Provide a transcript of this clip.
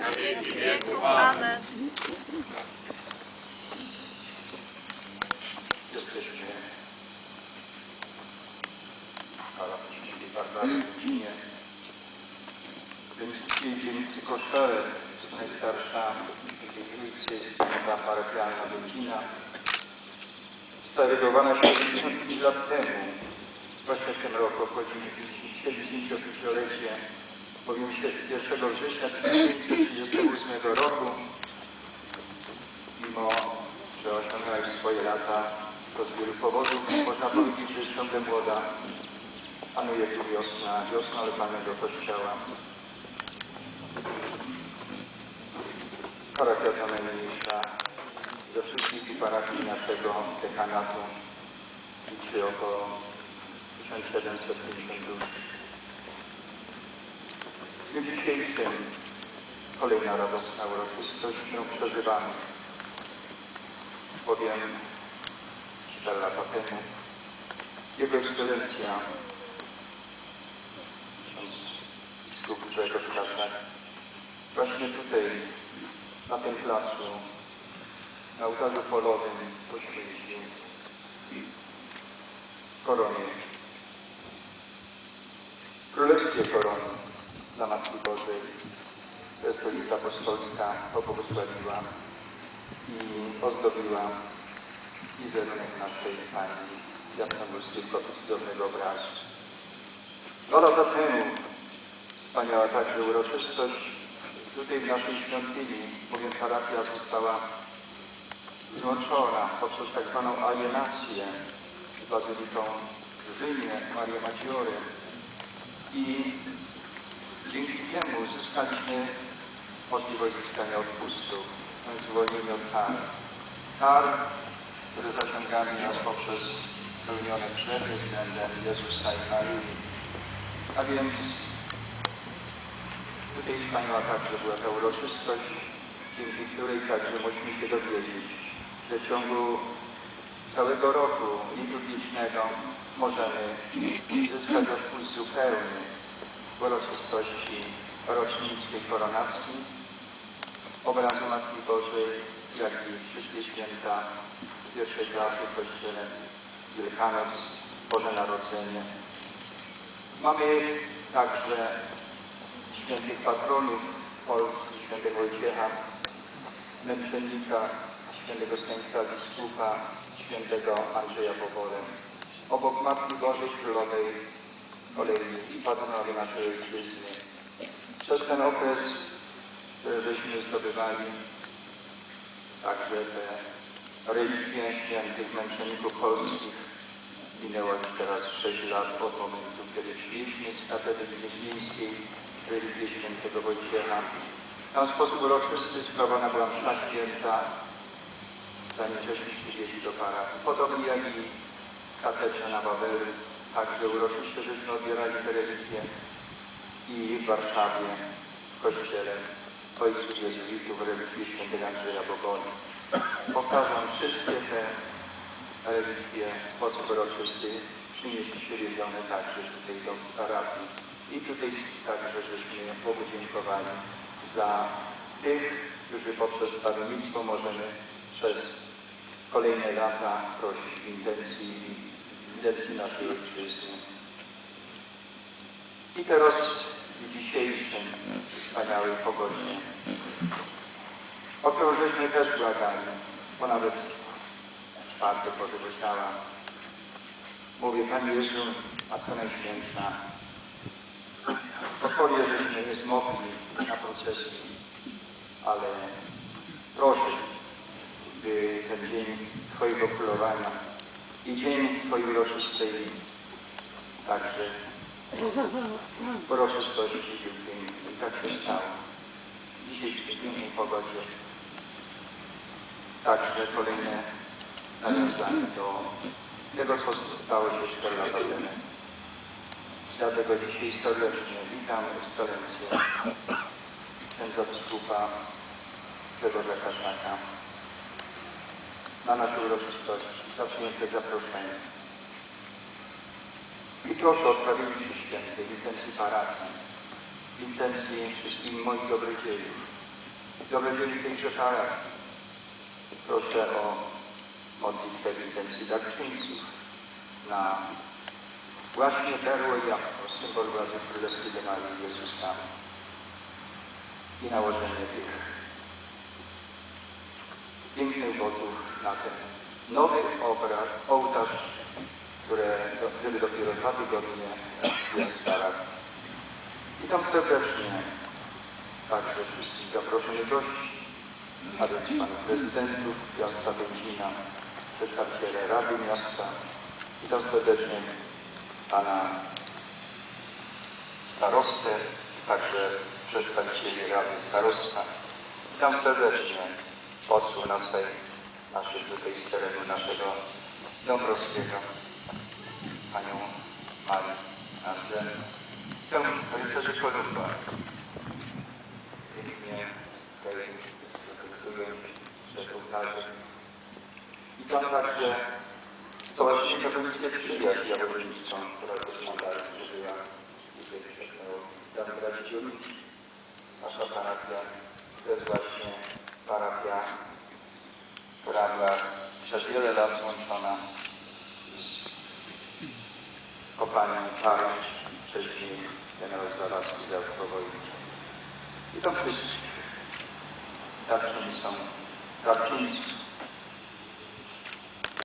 na wieki wieków. Amen. W Lucinie. W Benedickiej dzielnicy jest najstarsza trójcy wspólnota parafialna Lucina. Zareagowana 75 lat temu, w tym roku obchodzimy Panuje tu wiosna, wiosna lokalnego kościoła. Parafia najmniejsza ze wszystkich parafii naszego dekanatu liczy około 1750 dusz. W dniu dzisiejszym kolejna radosna uroczystość, którą przeżywamy, bowiem 4 lata temu Jego Ekscelencja na ołtarzu polowym poświęcił koronie, królewskie korony dla Matki Bożej. Stolica Apostolska pobłogosławiła i ozdobiła wizerunek naszej Pani Jasnogórskiego cudownego obrazu. Dwa lata temu wspaniała także uroczystość tutaj w naszej świątyni, bowiem parafia została złączona poprzez tak zwaną alienację z Bazyliką w Rzymie, Maria Maggiore i dzięki temu zyskaliśmy możliwość zyskania odpustów, zwolnienia od kar. Kar, które zaciągamy nas poprzez pełnione grzechy względem Jezusa i Maryi. A więc tutaj wspaniała także była ta uroczystość, dzięki której także mogliśmy się dowiedzieć, w ciągu całego roku liturgicznego możemy zyskać odpust zupełny w uroczystości rocznicy koronacji obrazu Matki Bożej, jak i wszystkie święta pierwszej klasy w Kościele, Wielkanoc, Boże Narodzenie. Mamy także świętych patronów Polski, świętego Wojciecha, męczennika, świętego Stanisława Biskupa, świętego Andrzeja Bobole. Obok Matki Bożej Królowej kolejni patronowie naszej ojczyzny. Przez ten okres żeśmy zdobywali także te relikwie świętych męczenników polskich. Minęło już teraz 6 lat od momentu, kiedy przyjęliśmy z katedry gnieźnieńskiej relikwie świętego Wojciecha. W ten sposób uroczysty sprawowana była msza święta, zanim żeśmy przyjęli do parafii. Podobnie jak i katedrze na Wawelu, także uroczyście żeśmy odbierali te relikwie i w Warszawie, w kościele ojców jezuitów, relikwie świętego Andrzeja Boboli. Powtarzam, wszystkie te relikwie w sposób uroczysty przynieśliście wiedzione także tutaj do parafii. I tutaj także żeśmy Bogu dziękowali za tych, którzy poprzez stawiennictwo możemy przez kolejne lata prosić w intencji, w intencji naszej ojczyzny. I teraz w dzisiejszym wspaniałej pogodzie. O to żeśmy też błagali, bo nawet Bożego Ciała mówię, Panie Jezu, Matko Najświętsza, pozwolę, żeśmy nie zmokli na procesji, ale proszę, ten dzień Twojego królowania i dzień Twojej uroczystej także uroczystości wielkiej. I tak się stało. W dzisiejszej pięknej pogodzie także kolejne nawiązanie do tego, co stało się 4 lata temu. Dlatego dzisiaj serdecznie witam ekscelencję księdza biskupa Grzegorza Kaszaka na naszej uroczystości. Za przyjęte zaproszenie. I proszę o sprawiedliwość świętej, intencji parafii, intencji wszystkich moich dobrych dziejów, Dowiedzieli tych rzeczarach. Proszę o modlitwę w intencji darczyńców na właśnie perło i jabłko, symbol władzy królewskiej Marii Jezusa i nałożenie tych pięknych botów na ten nowy obraz, ołtarz, który dopiero dwa tygodnie w Starach. Witam serdecznie także wszystkich zaproszonych gości, a więc panów prezydentów miasta Będzina, przedstawiciele Rady Miasta. Witam serdecznie pana starostę, także przedstawicieli Rady Starostwa. Witam serdecznie posłów naszej tutaj z terenu naszego Dąbrowskiego, panią Marię Arzen. Witam rycerzy Kolumba. Pięknie tutaj reprezentują szefownarzy. Witam także Stowarzyszenie Katolickie Przyjaźń Jawornictwo, która też nadal przeżyła tutaj Witam braci Dziurnicz. Nasza parafia to parafiach, praglach, przez wiele lat łączona z kopalnią Paryż, wcześniej generał Zawadzki, Dawko Wojnicza. I to wszyscy. wszystkich. Darczyńcą, darczyńcy